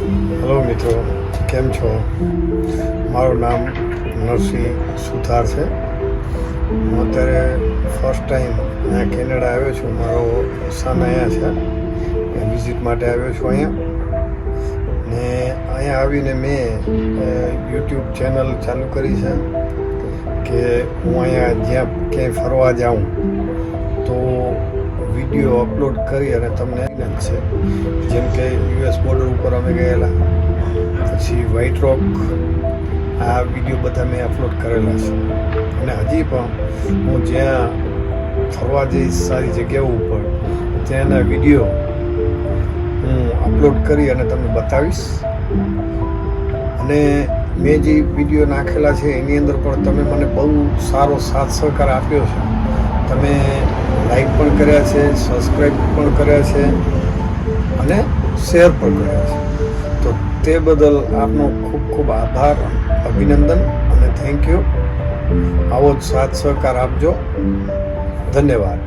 Hello મિત્રો. કેમ છો? મારું નામ નરસિંહ સુથાર છે. હું અત્યારે ફર્સ્ટ ટાઈમ અહીંયા કેનેડા આવ્યો છું. મારો સન અહીંયા છે. વિઝિટ માટે આવ્યો છું અહીંયા. ને અહીંયા આવીને મેં યુટ્યુબ ચેનલ ચાલુ કરી છે કે હું અહીંયા જ્યાં ક્યાંય ફરવા જાઉં, તો વીડિયો અપલોડ કરી અને તમને છે. જેમ કે યુએસ બોર્ડર ઉપર અમે ગયેલા. પછી વ્હાઇટ રોક આ વીડિયો બધા મેં અપલોડ કરેલા છે. અને હજી પણ હું જ્યાં ફરવા જઈશ, સારી જગ્યાઓ ઉપર, ત્યાંના વીડિયો હું અપલોડ કરી અને તમને બતાવીશ. અને મેં જે વીડિયો નાખેલા છે, એની અંદર પણ તમે મને બહુ સારો સાથ સહકાર આપ્યો છે. તમે લાઈક પણ કર્યા છે સબસ્ક્રાઈબ પણ કર્યા છે અને શેર પણ કર્યા છે. તો તે બદલ આપનો ખૂબ ખૂબ આભાર, અભિનંદન અને થેન્ક યુ. આવો જ સાથ સહકાર આપજો. ધન્યવાદ.